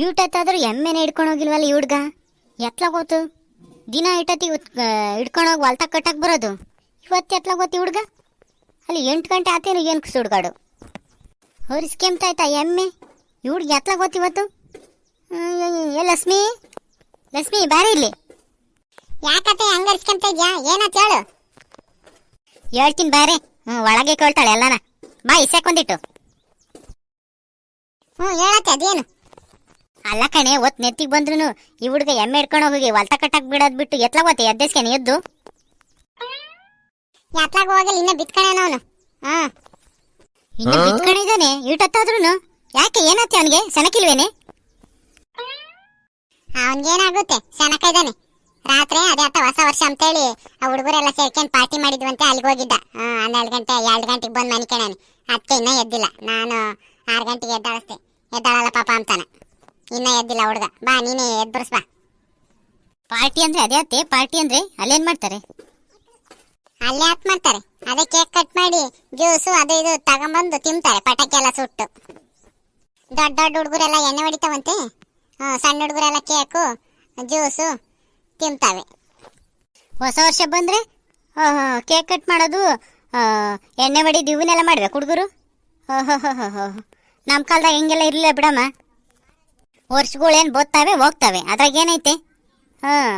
ಇಟತ್ತಾದ್ರೂ ಎಮ್ಮೆನೆ ಹಿಡ್ಕೊಂಡು ಹೋಗಿಲ್ವಲ್ಲ ಈ ಹುಡ್ಗ? ಎತ್ಲ ಗೊತ್ತು ದಿನ ಇಟತಿ ಹಿಡ್ಕೊಂಡು ಹೋಗಿ ಹೊಲ್ತ ಕಟ್ಟಕ್ಕೆ ಬರೋದು? ಇವತ್ತು ಎತ್ಲ ಗೊತ್ತಿ ಹುಡ್ಗ? ಅಲ್ಲಿ ಎಂಟು ಗಂಟೆ ಆತೇನು ಏನು ಸುಡ್ಗಾಡು? ಹೊರಿಸ್ಕೆಂತಾಯ್ತಾ ಎಮ್ಮೆ? ಈ ಹುಡ್ಗ ಎತ್ಲ ಗೊತ್ತು ಇವತ್ತು ಏ ಲಕ್ಷ್ಮಿ? ಲಕ್ಷ್ಮಿ, ಬಾರಿ ಇಲ್ಲಿ. ಯಾಕತ್ತೆ ಹಂಗರ್ಸ್ಕೊಂತ ಇದ್ಯಾ? ಏನಂತ ಹೇಳು? ಹೇಳ್ತೀನಿ ಬಾರೆ. ಹ್ಞೂ ಒಳಗೆ ಕೇಳ್ತಾಳೆ ಎಲ್ಲನ. ಬಾ ಇಸ್ಯಾಕೊಂದಿಟ್ಟು ಹ್ಞೂ ಹೇಳತ್ತೆ ಅದೇನು? ಅಲ್ಲ ಕಣೆ ಒತ್ ನೆತ್ತಿಗೆ ಬಂದ್ರು ಈ ಹುಡುಗ ಎಮ್ಮೆ ಹಿಡ್ಕೊಂಡು ಹೋಗಿ ಹೊಲ್ತ ಕಟ್ಟಕ್ ಬಿಡೋದ್ ಬಿಟ್ಟು ಎತ್ಲ ಗೊತ್ತೆ ಎದ್ದೇಸ್ಕೇನೆ ಎದ್ದು? ಯಾತ್ರಾಗ ಹೋಗಲ್ಲ ಇನ್ನ ಬಿತ್ಕಣೆ ಅವನು. ಹಾ. ಇನ್ನ ಬಿತ್ಕೊಂಡಿದ್ದಾನೆ ಈಟತ್ತಾದ್ರೂ ಯಾಕೆ ಏನಾಯ್ತು ಅವನಿಗೆ? ಸನಕಿಲ್ವೇನೆ ಅವನ್ಗೇನಾಗುತ್ತೆ? ಸನಕ ಇದ್ದಾನೆ ರಾತ್ರಿ ಅದೇ ಅತ್ತ ಹೊಸ ವರ್ಷ ಅಂತೇಳಿ ಆ ಹುಡುಗರೆಲ್ಲ ಸೇರ್ಕೊಂಡು ಪಾರ್ಟಿ ಮಾಡಿದ್ವಂತೆ ಅಲ್ಲಿಗೆ ಹೋಗಿದ್ದ. ಹಾ ಹನ್ನೆರಡು ಗಂಟೆ ಎರಡು ಗಂಟೆಗೆ ಬಂದು ಮನಿಕಣಾನೆ ಅದಕ್ಕೆ ಇನ್ನೂ ಎದ್ದಿಲ್ಲ. ನಾನು ಆರು ಗಂಟೆಗೆ ಎದ್ದಾಳಿಸ್ದೆ ಎದ್ದಾಳಲ್ಲ ಪಾಪ ಅಂತಾನೆ. ಇನ್ನೂ ಎದ್ದಿಲ್ಲ ಹುಡುಗ. ಬಾ ನೀನೇ ಎದ್ಬರ್ಸ್ ಬಾ. ಪಾರ್ಟಿ ಅಂದ್ರೆ ಅದೇ ಅತ್ತೆ ಪಾರ್ಟಿ ಅಂದ್ರೆ ಅಲ್ಲೇನ್ ಮಾಡ್ತಾರೆ? ಅಲ್ಲೇ ಯಾಕೆ ಮಾಡ್ತಾರೆ? ಅದೇ ಕೇಕ್ ಕಟ್ ಮಾಡಿ ಜ್ಯೂಸು ಅದು ಇದು ತಗೊಂಬಂದು ತಿಂತಾರೆ ಪಟಾಕಿ ಎಲ್ಲ ಸುಟ್ಟು. ದೊಡ್ಡ ದೊಡ್ಡ ಹುಡುಗರೆಲ್ಲ ಎಣ್ಣೆ ಹೊಡಿತಾವಂತೆ? ಸಣ್ಣ ಹುಡುಗರೆಲ್ಲ ಕೇಕು ಜ್ಯೂಸು ತಿಂತಾವೆ. ಹೊಸ ವರ್ಷ ಬಂದ್ರೆ ಕೇಕ್ ಕಟ್ ಮಾಡೋದು ಎಣ್ಣೆ ಹೊಡಿದು ಇವನ್ನೆಲ್ಲ ಮಾಡ್ಬೇಕು ಹುಡುಗರು? ನಮ್ಮ ಕಾಲದಾಗ ಹೆಂಗೆಲ್ಲ ಇರಲಿಲ್ಲ ಬಿಡಮ್ಮ. ವರ್ಷಗಳೇನು ಬೋತ್ತಾವೆ, ಹೋಗ್ತವೆ. ಅದ್ರಾಗ ಏನೈತೆ? ಹಾಂ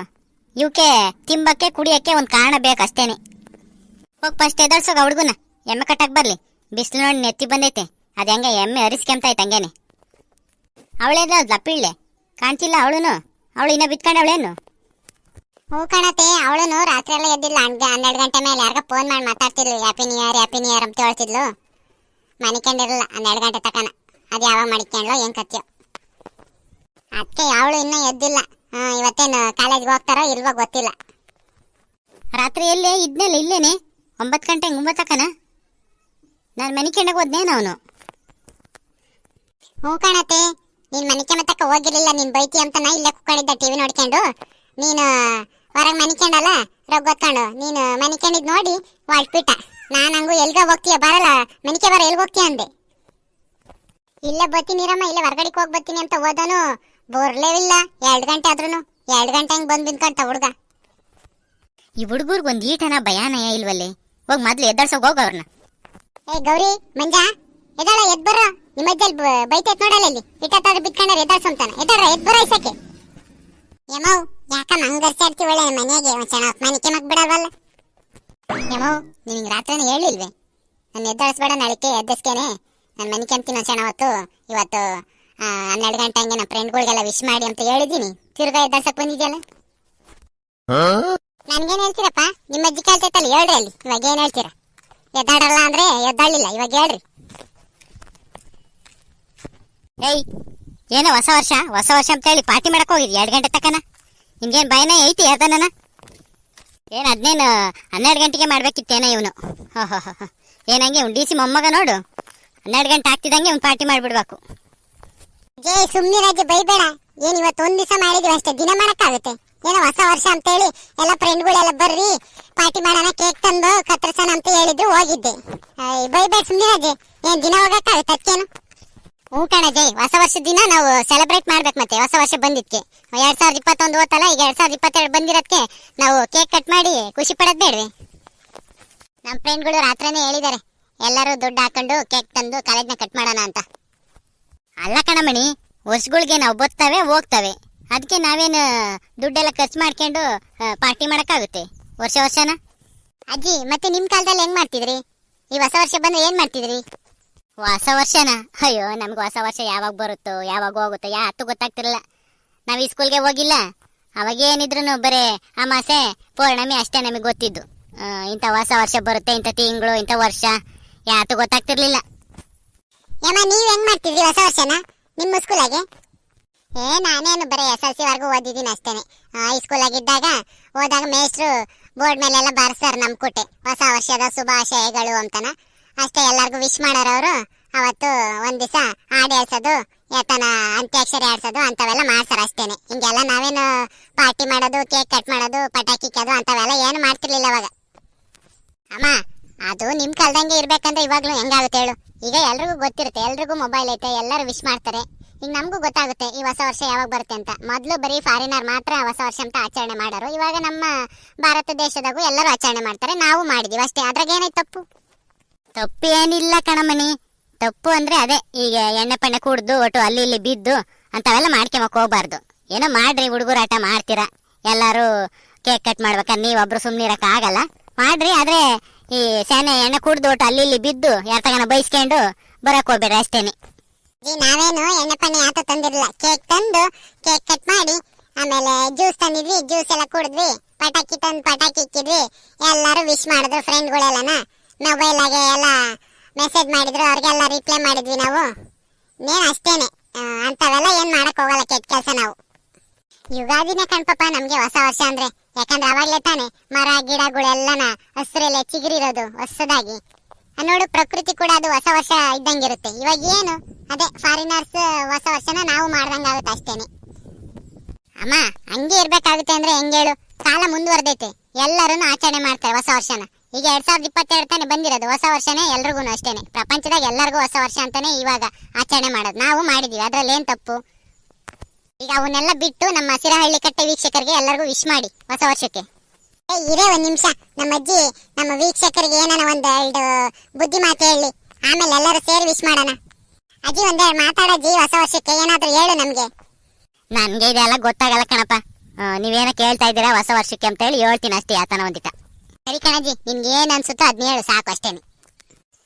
ಇವಕ್ಕೆ ತಿಂಬಕ್ಕೆ, ಕುಡಿಯೋಕ್ಕೆ ಒಂದು ಕಾರಣ ಬೇಕು ಅಷ್ಟೇನೆ ಹೋಗಿ ಫಸ್ಟ್ ಎದಳ್ಸೋಗ ಹುಡುಗನ ಎಮ್ಮೆ ಕಟ್ಟಕ್ಕೆ ಬರಲಿ. ಬಿಸಿಲು ನೋಡಿ ನೆತ್ತಿ ಬಂದೈತೆ. ಅದು ಹೆಂಗೆ ಎಮ್ಮೆ ಅರಿಸ್ಕೊಂತೈತೆ ಹಂಗೇನೆ. ಅವಳೇದ ಲಪ್ಪಿಳ್ಳೆ. ಕಾಣ್ತಿಲ್ಲ ಅವಳುನು. ಅವಳು ಇನ್ನೂ ಬಿತ್ಕೊಂಡವಳೇನು ಹ್ಞೂ ಕಾಣತ್ತೆ ಅವಳು ರಾತ್ರಿ ಎಲ್ಲ ಎದ್ದಿಲ್ಲ ಹಂಗೆ ಹನ್ನೆರಡು ಗಂಟೆ ಮೇಲೆ ಯಾರಿಗ ಫೋನ್ ಮಾಡಿ ಮಾತಾಡ್ತಿದ್ಲು. Happy new year happy new ಅಂತ ಹೇಳ್ತಿದ್ಲು. ಮನಿಕೊಂಡಿರಲ್ಲ ಹನ್ನೆರಡು ಗಂಟೆ ತಕನ. ಅದು ಯಾವಾಗ ಮಾಡಿಕೊಂಡ್ಲೋ ಏನು ಕತ್ಯೋ. ಅದಕ್ಕೆ ಅವಳು ಇನ್ನೂ ಎದ್ದಿಲ್ಲ. ಹಾಂ ಇವತ್ತೇನು ಕಾಲೇಜ್ಗೆ ಹೋಗ್ತಾರೋ ಇಲ್ವೋ ಗೊತ್ತಿಲ್ಲ. ರಾತ್ರಿ ಎಲ್ಲೇ ಇದ್ನಲ್ಲ ಇಲ್ಲೇನೆ? ಒಂಬತ್ತು ಗಂಟೆ ಒಂಬತ್ತಕ್ಕನ? ನಾನು ಮನೆ ಹೋದ್ನೆ ಹೋದ್ನೇನು ಅವನು ಹ್ಞೂ ಕಾಣತ್ತೆ ನೀನು ಮನಿಕೆ ಮತ್ತಕ್ಕ ಹೋಗಿರಲಿಲ್ಲ ನೀನು ಬೈತಿ ಅಂತ ನಾ ಇಲ್ಲೇ ಕುತ್ಕೊಂಡಿದ್ದ ಟಿವಿ ನೋಡ್ಕೊಂಡು. ನೀನು ಹೊರಗೆ ಮನಿಕೊಂಡಲ್ಲ ರೊಗ್ಗೊತ್ಕೊಂಡು ನೀನು ಮನಿಕೊಂಡಿದ್ ನೋಡಿ ಹೊಳ್ಬಿಟ್ಟ ನಾನು ಹಂಗೂ ಎಲ್ಗ ಹೋಗ್ತೀಯ ಬರಲ್ಲ. ಮನಿಕೆ ಬರ ಎಲ್ಗೆ ಹೋಗ್ತೀಯ ಅಂದೆ. ಇಲ್ಲೇ ಬತ್ತೀನಿರಮ್ಮ ಇಲ್ಲೇ ಹೊರಗಡೆಗೆ ಹೋಗಿ ಬರ್ತೀನಿ ಅಂತ ಹೋದನು. ಬರ್ಲೇ ಇಲ್ಲ ಎರಡು ಗಂಟೆ ಆದ್ರೂ ಎರಡು ಗಂಟೆ ಹಂಗೆ ಬಂದು ಬಿಂದ್ಕೊಂತ ಹುಡುಗ. ಈ ಹುಡುಗರ್ಗೆ ಒಂದು ಈಟನ ಭಯಾನಯ ಇಲ್ವಲ್ಲಿ? ಹೋಗಿ ಮೊದ್ಲು ಎದ್ದಾಡ್ಸೋಗಿ ಹೋಗ ಅವ್ರನ್ನ ಏ ಗೌರಿ ಮಂಜ ಎದ್ದಾಳ ಎದ್ ಬರ ನಿಮ್ಮ ಅಜ್ಜಲ್ ಬೈತೈತ್ ನೋಡಲ್ಲ ಇಲ್ಲಿ? ಇಟ್ಟತ್ತಾದ್ರೂ ಬಿತ್ಕೊಂಡ್ರೆ ಎದ್ದಾಡ್ಸಂತಾನೆ ಎದ್ದಾರ ಎದ್ ಬರ ಇಸಕ್ಕೆ ಯಮವ್ ಯಾಕ ಮಂಗರ್ಸಾಡ್ತಿ ಒಳ್ಳೆ ಮನೆಗೆ? ಒಂದ್ ಚೆನ್ನಾಗ್ ಮನಿಕೆ ಮಗ್ ಬಿಡಲ್ವಲ್ಲ? ಯಮವ್ ನಿನಗೆ ರಾತ್ರಿನೇ ಹೇಳಿಲ್ವೇ ನಾನು ಎದ್ದಾಡಿಸ್ಬೇಡ ನಾಳಿಕೆ ಎದ್ದಸ್ಕೇನೆ. ನಾನು ಮನಿಕೆ ಅಂತೀನಿ ಒಂದು ಚೆನ್ನಾವತ್ತು ಇವತ್ತು ಹನ್ನೆರಡು ಗಂಟೆ ಹಂಗೆ ನಮ್ಮ ಫ್ರೆಂಡ್ಗಳಿಗೆಲ್ಲ ವಿಶ್ ಮಾಡಿ ಅಂತ ಹೇಳಿದ್ದೀನಿ. ತಿರ್ಗಾ ಎದ್ದಾಡ್ಸಕ್ ಬಂದಿದ್ಯಲ್ಲ? ನನ್ಗೇನ್ ಹೇಳ್ತೀರಪ್ಪ? ನಿಮ್ಮ ಅಜ್ಜಿ ಕೇಳ್ತೈತಲ್ಲ ಹೇಳ್ರಿ ಅಲ್ಲಿ. ಇವಾಗ ಏನ್ ಹೇಳ್ತೀರಾ? ಎದ್ದಾಡಲ್ಲ ಅಂದ್ರೆ ಎದ್ದಾಡಲಿಲ್ಲ ಇವಾಗ ಹೇಳ್ರಿ. ಏಯ್ ಏನೋ ಹೊಸ ವರ್ಷ ಹೊಸ ವರ್ಷ ಅಂತ ಹೇಳಿ ಪಾರ್ಟಿ ಮಾಡಕ್ ಹೋಗಿದ್ವಿ ಎರಡು ಗಂಟೆ ತಕನ ನಿಮ್ಗೇನು ಭಯನೇ ಐತಿ ಯಾರ್ದನ ಏನು ಅದನ್ನೇನು ಹನ್ನೆರಡು ಗಂಟೆಗೆ ಮಾಡ್ಬೇಕಿತ್ತೇನ ಇವನು? ಏನಂಗೆ ಡಿ ಸಿ ಮೊಮ್ಮಗ ನೋಡು. ಹನ್ನೆರಡು ಗಂಟೆ ಆಗ್ತಿದ್ದಂಗೆ ಒಂದು ಪಾರ್ಟಿ ಮಾಡಿಬಿಡ್ಬೇಕು. ಜೇ ಸುಮ್ನಿರಾಜೆ ಬೈಬೇಡ. ಏನ್ ಇವತ್ತು ಒಂದ್ ದಿವಸ ಮಾಡಿದ್ವಿ ಅಷ್ಟೇ. ದಿನ ಮಾಡಕ್ಕಾಗುತ್ತೆ. ಏನೋ ಹೊಸ ವರ್ಷ ಅಂತ ಹೇಳಿ ಎಲ್ಲ ಫ್ರೆಂಡ್ಗಳೆಲ್ಲ ಬರ್ರಿ ಪಾರ್ಟಿ ಮಾಡೋಣ ಕೇಕ್ ತಂದು ಕತ್ತರಿಸೋಣ ಅಂತ ಹೇಳಿದ್ರು, ಹೋಗಿದ್ದೆ. ಬೈಬೇಡ ಬೈಬೇಡ ಸುಮ್ನಿರಾಜೆ ಏನ್ ದಿನ ಹೋಗಕ್ಕಾಗುತ್ತೆ ಅದಕ್ಕೇನು ಹ್ಞೂ ಕಣ ಜೈ. ಹೊಸ ವರ್ಷದ ದಿನ ನಾವು ಸೆಲೆಬ್ರೇಟ್ ಮಾಡ್ಬೇಕು ಮತ್ತೆ. ಹೊಸ ವರ್ಷ ಬಂದಿದ್ಕೆ. ಎರಡ್ ಸಾವಿರದ ಇಪ್ಪತ್ತೊಂದು ಹೋತಲ್ಲ, ಈಗ ಎರಡ್ ಸಾವಿರದ ಇಪ್ಪತ್ತೆರಡು ಬಂದಿರೋದಕ್ಕೆ ನಾವು ಕೇಕ್ ಕಟ್ ಮಾಡಿ ಖುಷಿ ಪಡೋದು ಬೇಡ್ರಿ ನಮ್ಮ ಫ್ರೆಂಡ್ಗಳು ರಾತ್ರಿನೇ ಹೇಳಿದ್ದಾರೆ. ಎಲ್ಲರೂ ದುಡ್ಡು ಹಾಕೊಂಡು ಕೇಕ್ ತಂದು ಕಾಲೇಜ್ನ ಕಟ್ ಮಾಡೋಣ ಅಂತ. ಅಲ್ಲ ಕಣಮಣಿ ವರ್ಷಗಳಿಗೆ ನಾವು ಬರ್ತವೆ ಹೋಗ್ತವೆ. ಅದಕ್ಕೆ ನಾವೇನು ದುಡ್ಡೆಲ್ಲ ಖರ್ಚು ಮಾಡ್ಕೊಂಡು ಪಾರ್ಟಿ ಮಾಡೋಕ್ಕಾಗುತ್ತೆ? ವರ್ಷ ವರ್ಷನ? ಅಜ್ಜಿ ಮತ್ತೆ ನಿಮ್ ಕಾಲದಲ್ಲಿ ಹೆಂಗ್ ಮಾಡ್ತಿದ್ರಿ? ಈ ಹೊಸ ವರ್ಷ ಬಂದ್ರೆ ಏನ್ ಮಾಡ್ತಿದ್ರಿ? ಹೊಸ ವರ್ಷನ? ಅಯ್ಯೋ ನಮ್ಗೆ ಹೊಸ ವರ್ಷ ಯಾವಾಗ ಬರುತ್ತೋ ಯಾವಾಗ ಹೋಗುತ್ತೋ ಯಾತು ಗೊತ್ತಾಗ್ತಿರಲ್ಲ. ನಾವು ಈ ಸ್ಕೂಲ್ಗೆ ಹೋಗಿಲ್ಲ. ಅವಾಗ ಏನಿದ್ರು ಬರೇ ಅಮಾಸೆ ಪೌರ್ಣಮಿ ಅಷ್ಟೇ ನಮಗೆ ಗೊತ್ತಿದ್ದು. ಇಂಥ ಹೊಸ ವರ್ಷ ಬರುತ್ತೆ ಇಂಥ ತಿಂಗಳು ಇಂಥ ವರ್ಷ ಯಾತು ಗೊತ್ತಾಗ್ತಿರ್ಲಿಲ್ಲ. ಯಮ್ಮ, ನೀವ್ ಹೆಂಗ್ ಮಾಡ್ತಿದ್ರಿ ಹೊಸ ವರ್ಷನ? ನಿಮ್ಮ ಸ್ಕೂಲಾಗೆ? ಏ, ನಾನೇನು ಬರೀ ಎಸ್ ಎಲ್ ಸಿ ವರ್ಗು ಓದಿದ್ದೀನಿ ಅಷ್ಟೇನೆ. ಹೈಸ್ಕೂಲಾಗಿದ್ದಾಗ ಹೋದಾಗ ಮೇಸ್ಟ್ರು ಬೋರ್ಡ್ ಮೇಲೆಲ್ಲ ಬರ್ಸ್ತಾರೆ ನಮ್ ಕುಟೆ. ಹೊಸ ವರ್ಷದ ಶುಭಾಶಯಗಳು ಅಂತನ. ಅಷ್ಟೇ ಎಲ್ಲರಿಗೂ ವಿಶ್ ಮಾಡೋರವರು ಅವತ್ತು ಒಂದ್ ದಿವಸ ಹಾಡು ಹೇಳ್ಸೋದು ಯಾತನ ಅಂತ್ಯಾಕ್ಷರಿ ಆಡ್ಸೋದು ಅಂತವೆಲ್ಲ ಮಾಡ್ತಾರೆ ಅಷ್ಟೇನೆ. ಹಿಂಗೆಲ್ಲ ನಾವೇನು ಪಾರ್ಟಿ ಮಾಡೋದು, ಕೇಕ್ ಕಟ್ ಮಾಡೋದು, ಪಟಾಕಿ ಇಕ್ಕೋದು ಅಂತವೆಲ್ಲ ಏನು ಮಾಡ್ತಿರ್ಲಿಲ್ಲ ಅವಾಗ. ಅಮ್ಮ ಅದು ನಿಮ್ ಕಾಲದಂಗೆ ಇರ್ಬೇಕಂದ್ರೆ ಇವಾಗ್ಲೂ ಹೆಂಗಾಗುತ್ತೆ ಹೇಳು. ಈಗ ಎಲ್ರಿಗೂ ಗೊತ್ತಿರುತ್ತೆ, ಎಲ್ರಿಗೂ ಮೊಬೈಲ್ ಐತೆ, ಎಲ್ಲರೂ ವಿಶ್ ಮಾಡ್ತಾರೆ. ಈಗ ನಮಗೂ ಗೊತ್ತಾಗುತ್ತೆ ಈ ಹೊಸ ವರ್ಷ ಯಾವಾಗ ಬರುತ್ತೆ ಅಂತ. ಮೊದಲು ಬರೀ ಫಾರಿನರ್ ಮಾತ್ರ ಹೊಸ ವರ್ಷ ಅಂತ ಆಚರಣೆ ಮಾಡೋರು. ಇವಾಗ ನಮ್ಮ ಭಾರತ ದೇಶದಾಗೂ ಎಲ್ಲರೂ ಆಚರಣೆ ಮಾಡ್ತಾರೆ, ನಾವು ಮಾಡಿದೀವಿ ಅಷ್ಟೇ. ಅದ್ರಾಗ ಏನೈತೆ ತಪ್ಪು? ತಪ್ಪು ಏನಿಲ್ಲ ಕಣಮಣಿ ತಪ್ಪು ಅಂದ್ರೆ ಅದೇ, ಈಗ ಎಣ್ಣೆ ಪಣ್ಣೆ ಕುಡ್ದು, ಒಟ್ಟು ಅಲ್ಲಿ ಇಲ್ಲಿ ಬಿದ್ದು ಅಂತವೆಲ್ಲ ಮಾಡ್ಕೊಂಬಕ್ ಹೋಗ್ಬಾರ್ದು. ಏನೋ ಮಾಡ್ರಿ ಹುಡುಗರಾಟ ಮಾಡ್ತೀರಾ? ಎಲ್ಲರೂ ಕೇಕ್ ಕಟ್ ಮಾಡ್ಬೇಕಾದ್ರೆ ನೀವೊಬ್ರು ಸುಮ್ಮನೆ ಆಗಲ್ಲ ಮಾಡ್ರಿ, ಆದ್ರೆ ಈ ಸ್ಯಾನೆ ಎಣ್ಣೆ ಕುಡ್ದು ಒಟ್ಟು ಅಲ್ಲಿ ಇಲ್ಲಿ ಬಿದ್ದು ಯಾರ ತಗನ ಬೈಸ್ಕೊಂಡು ಬರಕ್ ಹೋಗ್ಬೇಡ ಅಷ್ಟೇನೆ. ಜಿ, ನಾವೇನು ಎಣ್ಣೆ ಪಣ್ಣೆ ಯಾತು ತಂದಿರಲ್ಲ ಕೇಕ್ ತಂದು ಕೇಕ್ ಕಟ್ ಮಾಡಿ, ಆಮೇಲೆ ಜ್ಯೂಸ್ ತಂದಿದ್ವಿ ಜ್ಯೂಸ್ ಎಲ್ಲ ಕುಡಿದ್ವಿ, ಪಟಾಕಿ ತಂದು ಪಟಾಕಿ ಇಕ್ಕಿದ್ವಿ. ಎಲ್ಲರೂ ವಿಶ್ ಮಾಡಿದ್ರು ಫ್ರೆಂಡ್ಗಳೆಲ್ಲನ ಮೊಬೈಲಾಗೆ ಎಲ್ಲ ಮೆಸೇಜ್ ಮಾಡಿದ್ರು, ಅವ್ರಿಗೆಲ್ಲ ರಿಪ್ಲೈ ಮಾಡಿದ್ವಿ ನಾವು. ಇನ್ನೇನು ಅಷ್ಟೇನೆ. ಅಂತವೆಲ್ಲ ಅಂಥವೆಲ್ಲ ಏನು ಮಾಡಕ್ ಹೋಗಲ್ಲ ಕೆಟ್ಟ ಕೆಲಸ ನಾವು. ಯುಗಾದಿನೇ ಕಣ್ಪಪ್ಪ, ನಮ್ಗೆ ಹೊಸ ವರ್ಷ ಅಂದ್ರೆ. ಯಾಕಂದ್ರೆ ಅವಾಗ್ಲೇ ತಾನೆ ಮರ, ಗಿಡಗಳೆಲ್ಲನ ಹಸ್ರೆಲೆ ಚಿಗುರಿರೋದು ಹೊಸದಾಗಿ. ನೋಡು, ಪ್ರಕೃತಿ ಕೂಡ ಅದು ಹೊಸ ವರ್ಷ ಇದ್ದಂಗಿರುತ್ತೆ. ಇವಾಗ ಏನು? ಅದೇ ಫಾರಿನರ್ಸ್ ಹೊಸ ವರ್ಷನ ನಾವು ಮಾಡ್ದಂಗಾಗುತ್ತೆ ಅಷ್ಟೇನೆ. ಅಮ್ಮ, ಹಂಗೆ ಇರ್ಬೇಕಾಗುತ್ತೆ ಅಂದ್ರೆ ಹೆಂಗ್ ಹೇಳು? ಕಾಲ ಮುಂದುವರೆದೈತೆ. ಎಲ್ಲರೂ ಆಚರಣೆ ಮಾಡ್ತಾರೆ ಹೊಸ ವರ್ಷನ. ಈಗ ಎರಡ್ ಸಾವಿರದ ಇಪ್ಪತ್ತೆರಡು ತಾನೆ ಬಂದಿರೋದು ಹೊಸ ವರ್ಷನೇ ಎಲ್ರಿಗೂ ಅಷ್ಟೇನೆ. ಪ್ರಪಂಚದಾಗ ಎಲ್ಲರಿಗೂ ಹೊಸ ವರ್ಷ ಅಂತಾನೆ ಇವಾಗ ಆಚರಣೆ ಮಾಡೋದು. ನಾವು ಮಾಡಿದೀವಿ. ಅದ್ರಲ್ಲಿ ಏನ್ ತಪ್ಪು? ಈಗ ಅವನ್ನೆಲ್ಲ ಬಿಟ್ಟು ನಮ್ಮ ಸಿರಹಳ್ಳಿ ಕಟ್ಟೆ ವೀಕ್ಷಕರಿಗೆ ಎಲ್ಲರಿಗೂ ವಿಶ್ ಮಾಡಿ ಹೊಸ ವರ್ಷಕ್ಕೆ. ಏ, ಇರೇ ಒಂದ್ ನಿಮಿಷ. ನಮ್ಮ ಅಜ್ಜಿ, ನಮ್ಮ ವೀಕ್ಷಕರಿಗೆ ಏನಾನ ಒಂದ್ ಎರಡು ಬುದ್ಧಿ ಮಾತು ಹೇಳಿ. ಆಮೇಲೆ ಎಲ್ಲರೂ ಸೇರಿ ವಿಶ್ ಮಾಡೋಣ. ಅಜ್ಜಿ ಒಂದೆರಡು ಮಾತಾಡಜ್ಜಿ ಹೊಸ ವರ್ಷಕ್ಕೆ ಏನಾದ್ರೂ ಹೇಳು ನಮ್ಗೆ. ನನ್ಗೆ ಇದೆಲ್ಲ ಗೊತ್ತಾಗಲ್ಲ ಕಣಪ್ಪ. ನೀವೇನೋ ಕೇಳ್ತಾ ಇದ್ದೀರಾ ಹೊಸ ವರ್ಷಕ್ಕೆ ಅಂತ ಹೇಳಿ ಹೇಳ್ತೀನಿ ಅಷ್ಟೇ ಯಾತನ ಒಂದಿಟ. ಸರಿ ಕಣಜ್ಜಿ ನಿಮ್ಗೆ ಏನ್ ಅನ್ಸುತ್ತೋ ಅದ್ನ ಹೇಳು, ಸಾಕು ಅಷ್ಟೇನೆ.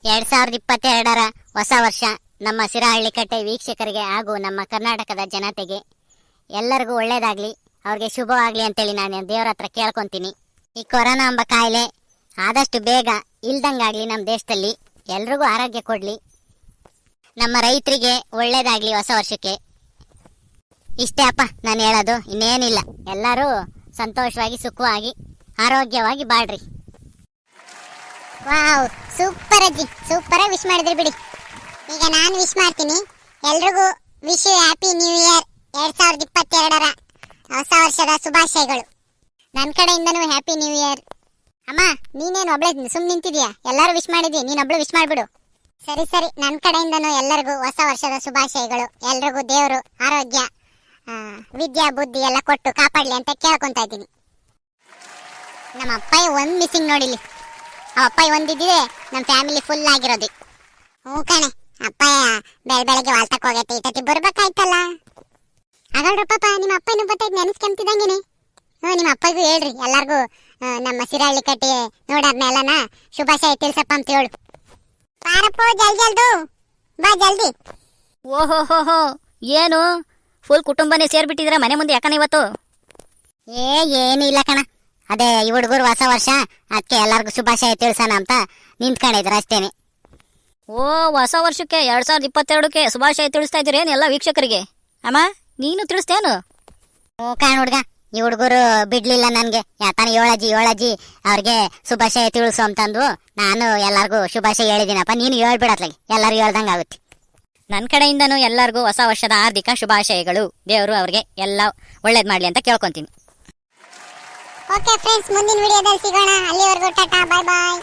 ಎರಡ್ ಸಾವಿರದ ಇಪ್ಪತ್ತೆರಡರ ಹೊಸ ವರ್ಷ ನಮ್ಮ ಸಿರಹಳ್ಳಿ ಕಟ್ಟೆ ವೀಕ್ಷಕರಿಗೆ ಹಾಗೂ ನಮ್ಮ ಕರ್ನಾಟಕದ ಜನತೆಗೆ ಎಲ್ಲರಿಗೂ ಒಳ್ಳೇದಾಗ್ಲಿ, ಅವ್ರಿಗೆ ಶುಭವಾಗ್ಲಿ ಅಂತೇಳಿ ನಾನು ದೇವರ ಹತ್ರ ಕೇಳ್ಕೊಂತೀನಿ. ಈ ಕೊರೋನಾ ಎಂಬ ಕಾಯಿಲೆ ಆದಷ್ಟು ಬೇಗ ಇಲ್ದಂಗಾಗ್ಲಿ ನಮ್ಮ ದೇಶದಲ್ಲಿ ಎಲ್ರಿಗೂ ಆರೋಗ್ಯ ಕೊಡ್ಲಿ. ನಮ್ಮ ರೈತರಿಗೆ ಒಳ್ಳೇದಾಗ್ಲಿ ಹೊಸ ವರ್ಷಕ್ಕೆ. ಇಷ್ಟೇ ಅಪ್ಪ ನಾನು ಹೇಳೋದು, ಇನ್ನೇನಿಲ್ಲ. ಎಲ್ಲರೂ ಸಂತೋಷವಾಗಿ, ಸುಖವಾಗಿ, ಆರೋಗ್ಯವಾಗಿ ಬಾಳ್ರಿ. ವಾವ್ ಸೂಪರ್ ಅಜ್ಜಿ ಸೂಪರ್ ವಿಶ್ ಮಾಡಿದ್ರಿ ಬಿಡಿ. ಈಗ ನಾನು ವಿಶ್ ಮಾಡ್ತೀನಿ. ಎಲ್ರಿಗೂ ವಿಶ್ ಹ್ಯಾಪಿ ನ್ಯೂ ಇಯರ್ ಎರಡ್ ಸಾವಿರದ ಇಪ್ಪತ್ತೆರಡರ ಹೊಸ ವರ್ಷದ ಶುಭಾಶಯಗಳು. ನನ್ನ ಕಡೆಯಿಂದನೂ ಹ್ಯಾಪಿ ನ್ಯೂ ಇಯರ್ ಅಮ್ಮ, ನೀನೇನು ಒಬ್ಳೆ ಸುಮ್ ನಿಂತಿದ್ಯಾ? ಎಲ್ಲರೂ ವಿಶ್ ಮಾಡಿದಿ ನೀನೊಬ್ಳು ವಿಶ್ ಮಾಡ್ಬಿಡು. ಸರಿ ಸರಿ ನನ್ನ ಕಡೆಯಿಂದನೂ ಎಲ್ಲರಿಗೂ ಹೊಸ ವರ್ಷದ ಶುಭಾಶಯಗಳು. ಎಲ್ರಿಗೂ ದೇವರು, ಆರೋಗ್ಯ ವಿದ್ಯಾ, ಬುದ್ಧಿ ಎಲ್ಲ ಕೊಟ್ಟು ಕಾಪಾಡ್ಲಿ ಅಂತ ಕೇಳ್ಕೊಂತ ಇದ್ದೀನಿ. ನಮ್ಮ ಅಪ್ಪಾಯಿ ಒಂದ್ ಮಿಸ್ಸಿಂಗ್ ನೋಡಿಲಿ ಆ ಅಪ್ಪಾಯಿ ಒಂದಿದ್ದಿದೆ ನಮ್ಮ ಫ್ಯಾಮಿಲಿ ಫುಲ್ ಆಗಿರೋದು. ಹ್ಞೂ ಕಣೆ, ಅಪ್ಪಾಯ ಬೆಳ ಬೆಳಗ್ಗೆ ವಾಲ್ತಕ್ಕೆ ಹೋಗೈತೆ ಸತಿ ಬರ್ಬೇಕಾಯ್ತಲ್ಲ. ಹಾಗಾದ್ರೆ ನಿಮ್ಮ ನಿಮ್ಮ ಏನು ಬತ್ತೈತೆ ನೆನೆಸ್ಕೊಂತಿದ್ದಂಗೆನೆ ಹ್ಞೂ ನಿಮ್ಮ ಅಪ್ಪಗೂ ಹೇಳ್ರಿ ಎಲ್ಲರಿಗೂ ನಮ್ಮ ಸಿರಹಳ್ಳಿ ಕಟ್ಟಿ ನೋಡಾದ್ಮೇಲನ ಶುಭಾಶಯ ತಿಳ್ಸಪ್ಪ ಅಂತ ಹೇಳು. ಪಾರಪ್ಪ ಜಲ್ ಜಲ್ದು. ಬಾ ಜಲ್ದಿ. ಹೋ ಏನು? ಫುಲ್ ಕುಟುಂಬನೇ ಸೇರ್ಬಿಟ್ಟಿದ್ರ ಮನೆ ಮುಂದೆ ಯಾಕನ ಇವತ್ತು? ಏ ಏನು ಇಲ್ಲ ಕಣ. ಅದೇ ಈ ಹುಡುಗರು ಹೊಸ ವರ್ಷ ಅದಕ್ಕೆ ಎಲ್ಲರಿಗೂ ಶುಭಾಶಯ ತಿಳ್ಸೋಣ ಅಂತ ನಿಂತ್ಕೊಂಡಿದ್ರು ಅಷ್ಟೇನೆ. ಓ ಹೊಸ ವರ್ಷಕ್ಕೆ ಎರಡ್ ಸಾವಿರದ ಇಪ್ಪತ್ತೆರಡಕ್ಕೆ ಶುಭಾಶಯ ತಿಳಿಸ್ತಾ ಇದ್ದೀರೇನು ಎಲ್ಲ ವೀಕ್ಷಕರಿಗೆ? ಅಮ್ಮ? ನೀನು ತಿಳಿಸ್ತೇನು? ಕಾಣ್ ಹುಡ್ಗ, ಈ ಹುಡುಗರು ಬಿಡ್ಲಿಲ್ಲ ನನ್ಗೆ. ಯಾತಾನ ಏಳಾಜಿ ಏಳಾಜಿ ಅವ್ರಿಗೆ ಶುಭಾಶಯ ತಿಳಿಸು ಅಂತಂದು ನಾನು ಎಲ್ಲರಿಗೂ ಶುಭಾಶಯ ಹೇಳಿದ್ದೀನಪ್ಪ. ನೀನು ಹೇಳ್ಬಿಡತ್ಲಾಗಿ ಎಲ್ಲರೂ ಹೇಳ್ದಂಗೆ ಆಗುತ್ತೆ. ನನ್ನ ಕಡೆಯಿಂದನೂ ಎಲ್ಲರಿಗೂ ಹೊಸ ವರ್ಷದ ಹಾರ್ದಿಕ ಶುಭಾಶಯಗಳು. ದೇವರು ಅವ್ರಿಗೆ ಎಲ್ಲ ಒಳ್ಳೇದ್ ಮಾಡ್ಲಿ ಅಂತ ಕೇಳ್ಕೊಂತೀನಿ. ಓಕೆ ಫ್ರೆಂಡ್ಸ್ ಮುಂದಿನ ವಿಡಿಯೋದಲ್ಲಿ ಸಿಗೋಣ. ಅಲ್ಲಿವರೆಗೂ ಟಾಟಾ ಬಾಯ್ ಬಾಯ್